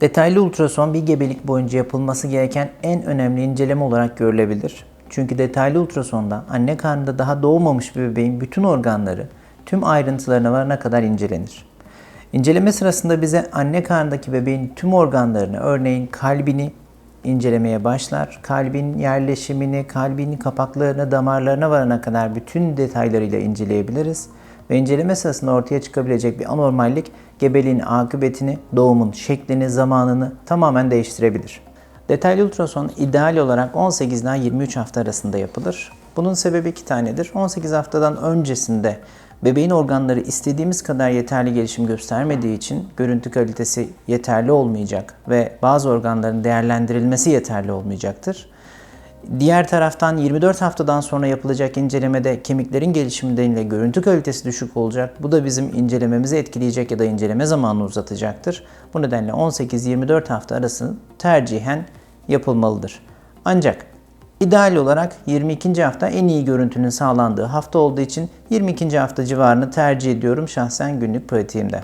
Detaylı ultrason bir gebelik boyunca yapılması gereken en önemli inceleme olarak görülebilir. Çünkü detaylı ultrasonda anne karnında daha doğmamış bir bebeğin bütün organları tüm ayrıntılarına varana kadar incelenir. İnceleme sırasında bize anne karnındaki bebeğin tüm organlarını, örneğin kalbini incelemeye başlar. Kalbin yerleşimini, kalbin kapaklarına, damarlarına varana kadar bütün detaylarıyla inceleyebiliriz. Ve inceleme sırasında ortaya çıkabilecek bir anormallik gebeliğin akıbetini, doğumun şeklini, zamanını tamamen değiştirebilir. Detaylı ultrason ideal olarak 18 ile 23 hafta arasında yapılır. Bunun sebebi iki tanedir. 18 haftadan öncesinde bebeğin organları istediğimiz kadar yeterli gelişim göstermediği için görüntü kalitesi yeterli olmayacak ve bazı organların değerlendirilmesi yeterli olmayacaktır. Diğer taraftan 24 haftadan sonra yapılacak incelemede kemiklerin gelişimiyle görüntü kalitesi düşük olacak. Bu da bizim incelememizi etkileyecek ya da inceleme zamanını uzatacaktır. Bu nedenle 18-24 hafta arası tercihen yapılmalıdır. Ancak ideal olarak 22. hafta en iyi görüntünün sağlandığı hafta olduğu için 22. hafta civarını tercih ediyorum şahsen günlük pratiğimde.